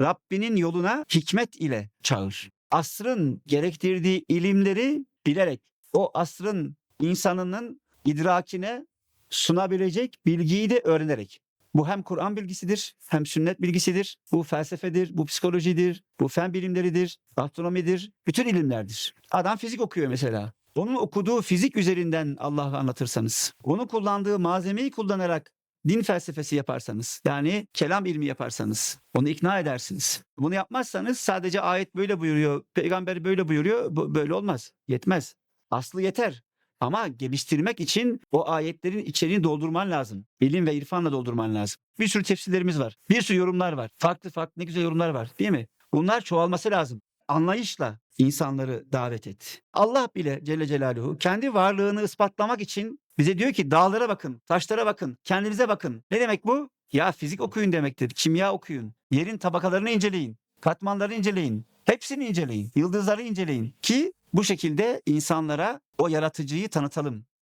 Rabbinin yoluna hikmet ile çağır. Asrın gerektirdiği ilimleri bilerek o asrın insanının idrakine sunabilecek bilgiyi de öğrenerek. Bu hem Kur'an bilgisidir, hem sünnet bilgisidir, bu felsefedir, bu psikolojidir, bu fen bilimleridir, astronomidir, bütün ilimlerdir. Adam fizik okuyor mesela. Onun okuduğu fizik üzerinden Allah'ı anlatırsanız, onun kullandığı malzemeyi kullanarak din felsefesi yaparsanız, yani kelam ilmi yaparsanız, onu ikna edersiniz. Bunu yapmazsanız sadece ayet böyle buyuruyor, peygamber böyle buyuruyor, bu böyle olmaz, yetmez. Aslı yeter. Ama geliştirmek için o ayetlerin içeriğini doldurman lazım. İlim ve irfanla doldurman lazım. Bir sürü tefsirlerimiz var. Bir sürü yorumlar var. Farklı farklı ne güzel yorumlar var değil mi? Bunlar çoğalması lazım. Anlayışla insanları davet et. Allah bile Celle Celaluhu kendi varlığını ispatlamak için bize diyor ki dağlara bakın, taşlara bakın, kendinize bakın. Ne demek bu? Ya fizik okuyun demektir, kimya okuyun. Yerin tabakalarını inceleyin, katmanlarını inceleyin. Hepsini inceleyin, yıldızları inceleyin ki bu şekilde insanlara o yaratıcıyı tanıtalım.